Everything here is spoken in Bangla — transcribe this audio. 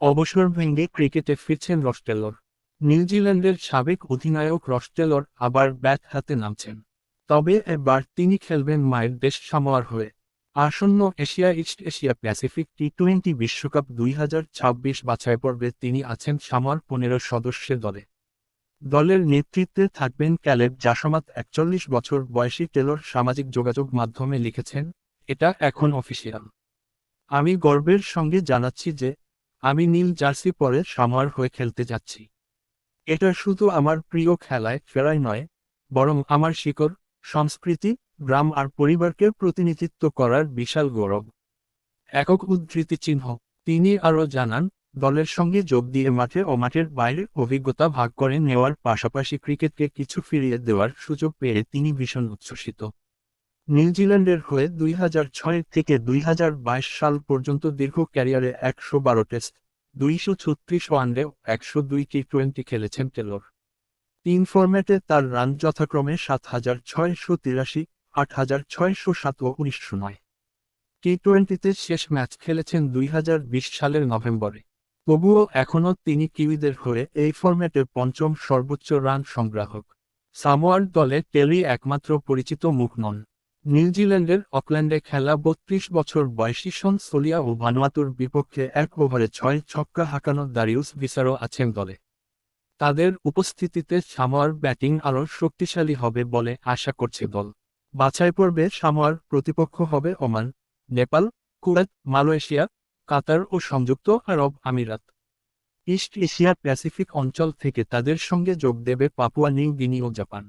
অবসর ভেঙে ক্রিকেটে ফিরছেন রস্টেলর নিউজিল্যান্ডের সাবেক অধিনায়ক রস্টেলর আবার ব্যাট হাতে নামছেন। তবে এবার তিনি খেলবেন মায়ের দেশ সামোয়ার হয়ে। আসন্ন Asia East Asia Pacific T twenty বিশ্বকাপ দুই হাজার ছাব্বিশ বাছাই পর্বে তিনি আছেন সামোয়ার পনেরো সদস্যের দলে। দলের নেতৃত্বে থাকবেন ক্যালেব জাসমাত, একচল্লিশ বছর বয়সী টেলর সামাজিক যোগাযোগ মাধ্যমে লিখেছেন, এটা এখন অফিসিয়াল। আমি গর্বের সঙ্গে জানাচ্ছি যে আমি নীল জার্সি পরে সামার হয়ে খেলতে যাচ্ছি। এটা শুধু আমার প্রিয় খেলায় ফেরাই নয়, বরং আমার শিকড়, সংস্কৃতি, গ্রাম আর পরিবারকে প্রতিনিধিত্ব করার বিশাল গৌরব। একক উদ্ধৃতি চিহ্ন, তিনি আরও জানান, দলের সঙ্গে যোগ দিয়ে মাঠে ও মাঠের বাইরে অভিজ্ঞতা ভাগ করে নেওয়ার পাশাপাশি ক্রিকেটকে কিছু ফিরিয়ে দেওয়ার সুযোগ পেয়ে তিনি ভীষণ উচ্ছ্বসিত। নিউজিল্যান্ডের হয়ে দুই হাজার ছয় থেকে দুই হাজার বাইশ সাল পর্যন্ত দীর্ঘ ক্যারিয়ারে একশো বারো টেস্ট, দুইশো ছত্রিশ ওয়ানডে একশো দুই টি টোয়েন্টি খেলেছেন টেলর। তিন ফরম্যাটে তার রান যথাক্রমে সাত হাজার ছয়শো তিরাশি, আট হাজার ছয়শো সাত ও উনিশশো নয়। টি টোয়েন্টিতে শেষ ম্যাচ খেলেছেন দুই হাজার বিশ সালের নভেম্বরে। তবুও এখনও তিনি কিউইদের হয়ে এই ফরম্যাটের পঞ্চম সর্বোচ্চ রান সংগ্রাহক। সামোয়ার দলে টেলি একমাত্র পরিচিত মুখ নন। নিউজিল্যান্ডের অকল্যান্ডে খেলা বত্রিশ বছর বয়সী সন সোলিয়া ও ভানুয়াতুর বিপক্ষে এক ওভারে ছয় ছক্কা হাঁকানো দারিউস ভিসারও আছেন দলে। তাদের উপস্থিতিতে সামোয়ার ব্যাটিং আরও শক্তিশালী হবে বলে আশা করছে দল। বাছাই পর্বে সামোয়ার প্রতিপক্ষ হবে Oman, Nepal, Kuwait, Malaysia, Qatar ও সংযুক্ত আরব আমিরাত। ইস্ট এশিয়ার প্যাসিফিক অঞ্চল থেকে তাদের সঙ্গে যোগ দেবে পাপুয়া নিউ গিনি ও জাপান।